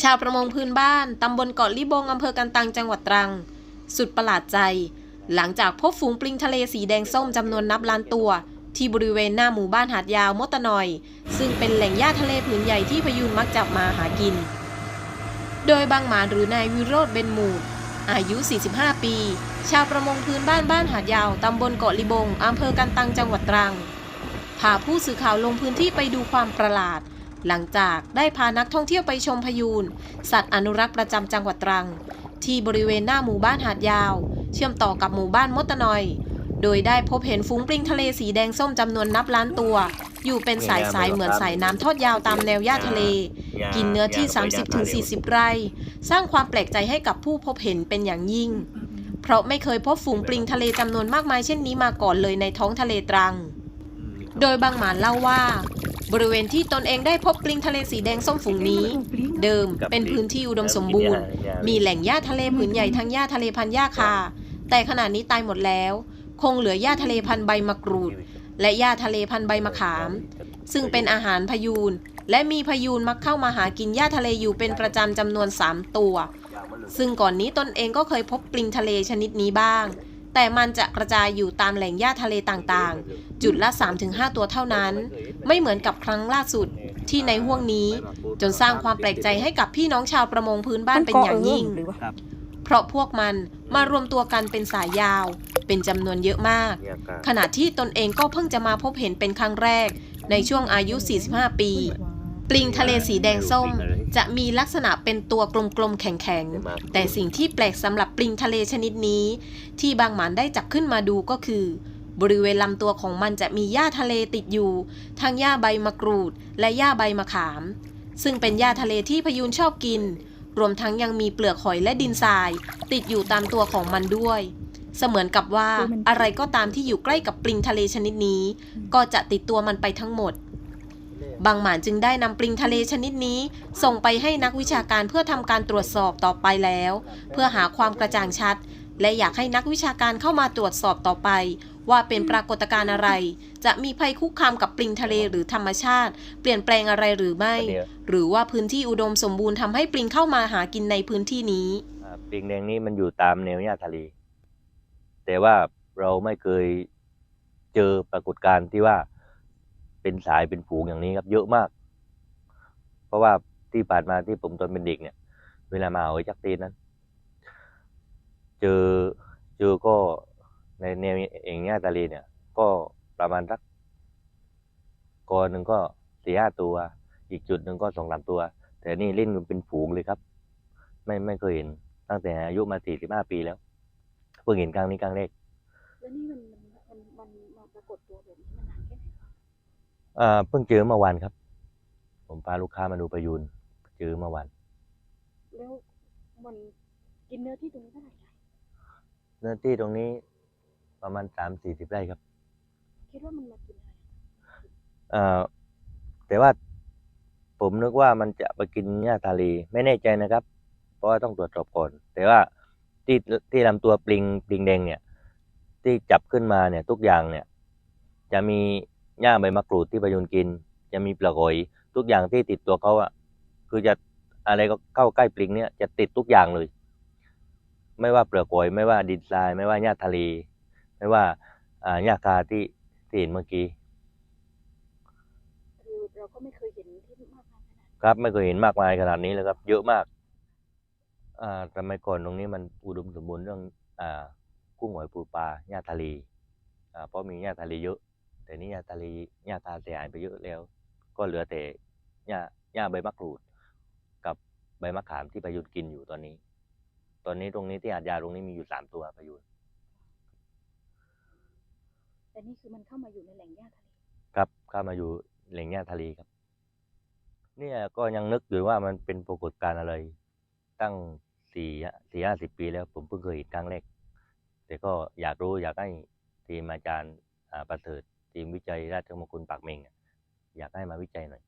ชาวประมงพื้นบ้าน ตำบลเกาะลิบงอำเภอกันตังจังหวัดตรัง สุดประหลาดใจ หลังจากพบฝูงปลิงทะเลสีแดงส้มจำนวนนับล้านตัว ที่บริเวณหน้าหมู่บ้านหาดยาวมตะนอย ซึ่งเป็นแหล่งหญ้าทะเลผืนใหญ่ที่พยูนมักจับมาหากิน โดยบางหมานหรือนายวิโรธเบนมูดอายุ 45 ปี ชาวประมงพื้นบ้านบ้านหาดยาว ตำบลเกาะลิบงอำเภอกันตังจังหวัดตรัง พาผู้สื่อข่าวลงพื้นที่ไปดูความประหลาด หลังจากได้พานักท่องเที่ยวไปชมพยูน สัตว์อนุรักษ์ประจำจังหวัดตรัง ที่บริเวณหน้าหมู่บ้านหาดยาว เชื่อมต่อกับหมู่บ้านมดตะนอย โดยได้พบเห็นฝูงปลิงทะเลสีแดงส้มจำนวนนับล้านตัว อยู่เป็นสายสายๆเหมือนสายน้ำทอดยาวตามแนวหญ้าทะเล กินเนื้อที่ 30-40 ไร่ สร้างความแปลกใจให้กับผู้พบเห็นเป็นอย่างยิ่ง เพราะไม่เคยพบฝูงปลิงทะเลจำนวนมากมายเช่นนี้มาก่อนเลยในท้องทะเลตรัง โดยบางหมานเล่าว่า บริเวณที่ตนเองได้พบปลิงทะเลสีแดงส้มฝูงนี้ เดิมเป็นพื้นที่อุดมสมบูรณ์ มีแหล่งหญ้าทะเลผืนใหญ่ทั้งหญ้าทะเลพันธุ์หญ้าคา แต่ขณะนี้ตายหมดแล้ว คงเหลือหญ้าทะเลพันธุ์ใบมะกรูด และหญ้าทะเลพันธุ์ใบมะขาม ซึ่งเป็นอาหารพยูนและมีพยูนมักเข้ามาหากินหญ้าทะเลอยู่เป็นประจำจำนวน 3 ตัว ซึ่งก่อนนี้ตนเองก็เคยพบปลิงทะเลชนิดนี้บ้าง แต่มันจะกระจายอยู่ตามแหล่งหญ้าทะเลต่างๆ จุดละ 3-5 ตัวเท่านั้น ไม่เหมือนกับครั้งล่าสุดที่ในห่วงนี้ จนสร้างความแปลกใจให้กับพี่น้องชาวประมงพื้นบ้านเป็นอย่างยิ่งหรือว่าเพราะพวกมันมารวมตัวกันเป็นสายยาว เป็นจำนวนเยอะมาก ขณะที่ตนเองก็เพิ่งจะมาพบเห็นเป็นครั้งแรก ในช่วงอายุ 45 ปี ปลิงทะเลสีแดงส้ม จะมีลักษณะเป็นตัวกลมๆแข็งๆ แต่สิ่งที่แปลกสำหรับปลิงทะเลชนิดนี้ ที่บางหมานได้จับขึ้นมาดูก็คือ บริเวณลำตัวของมันจะมีหญ้าทะเลติดอยู่ ทั้งหญ้าใบมะกรูด และหญ้าใบมะขาม ซึ่งเป็นหญ้าทะเลที่พยูนชอบกิน รวมทั้งยังมีเปลือกหอยและดินทราย ติดอยู่ตามตัวของมันด้วยเสมือนกับว่าอะไรก็ตามที่อยู่ใกล้กับปลิงทะเลชนิดนี้ ก็จะติดตัวมันไปทั้งหมด บางหมานจึงได้นำปลิงทะเลชนิดนี้ ส่งไปให้นักวิชาการเพื่อทำการตรวจสอบต่อไปแล้ว เพื่อหาความกระจ่างชัด และอยากให้นักวิชาการเข้ามาตรวจสอบต่อไป ว่าเป็นปรากฏการณ์อะไร จะมีภัยคุกคามกับปลิงทะเลหรือธรรมชาติ เปลี่ยนแปลงอะไรหรือไม่ หรือว่าพื้นที่อุดมสมบูรณ์ทำให้ปลิงเข้ามาหากินในพื้นที่นี้ปลิงแดงนี้มันอยู่ตามแนวหญ้าทะเลแต่ว่าเราไม่เคยเจอปรากฏการณ์ที่ว่า เป็นสายเป็นฝูงอย่างนี้ครับ เยอะมาก เพราะว่าที่ผ่านมาที่ผมตอนเป็นเด็กเนี่ย เวลามาเอาจักรีนนั้น เจอเจอก็ในแนวเอย่างหญ้าทะเลเนี่ย ก็ประมาณสักกอหนึ่งก็สี่ห้าตัว อีกจุดหนึ่งก็สองสามตัว แต่นี่เล่นกันเป็นฝูงเลยครับ ไม่ไม่เคยเห็น ตั้งแต่อายุมาสี่สิบห้าปีแล้วเพิ่งเห็นครั้งนี้ครั้งแรกแล้วนี่มันมันมันมันมาปรากฏตัวแบบนี้มันนานแค่ไหนคะ อ่า เพิ่งเจอเมื่อวานครับ ผมพาลูกค้ามาดูประยูนเจอเมื่อวานแล้วมันกินเนื้อที่ตรงนี้เท่าไหร่คะเนื้อที่ตรงนี้ประมาณสามสี่สิบไร่ครับคิดว่ามันมากินอะไรอ่าแต่ว่าผมนึกว่ามันจะไปกินหญ้าทะเลไม่แน่ใจนะครับ เพราะว่าต้องตรวจสอบก่อน แต่ว่าที่ที่ลำตัวปลิงปลิงแดงเนี่ย ที่จับขึ้นมาเนี่ย ทุกอย่างเนี่ย จะมี หญ้าใบมะกรูดที่ประยุนกิน จะมีเปลือกหอยทุกอย่างที่ติดตัวเขาอะคือจะอะไรก็เข้าใกล้ปลิงเนี่ยจะติดทุกอย่างเลย ไม่ว่าเปลือกหอยไม่ว่าดินทราย ไม่ว่าหญ้าทะเล ไม่ว่าอ่าหญ้าคาที่ที่เห็นเมื่อกี้คือเราก็ไม่เคยเห็นที่มากมายขนาดนี้ครับไม่เคยเห็นมากมายขนาดนี้เลยครับ เยอะมากอ่าสมัยก่อนตรงนี้มันอุดมสมบูรณ์เรื่องอ่ากุ้งหอยปูปลาหญ้าทะเลอ่าเพราะมีหญ้าทะเลเยอะ แต่นี่หญ้าทะเลหญ้าคาเสียหายไปเยอะแล้ว ก็เหลือแต่หญ้าหญ้าใบมะกรูด กับใบมะขามที่ประยุทธ์กินอยู่ตอนนี้ ตอนนี้ตรงนี้ที่หาดยาตรงนี้มีอยู่สามตัวประยุทธ์แต่นี่คือมันเข้ามาอยู่ในแหล่งหญ้าทะเลครับเข้ามาอยู่แหล่งหญ้าทะเลครับ เนี่ยก็ยังนึกอยู่ว่ามันเป็นปรากฏการณ์อะไร ตั้งสี่สี่ห้าสิบปีแล้วผมเพิ่งเคยเห็นครั้งแรกแต่ก็อยากรู้อยากให้ทีมอาจารย์อ่าประเสริฐ ทีมวิจัยราชมงคลปากเมงอะอยากให้มาวิจัยหน่อย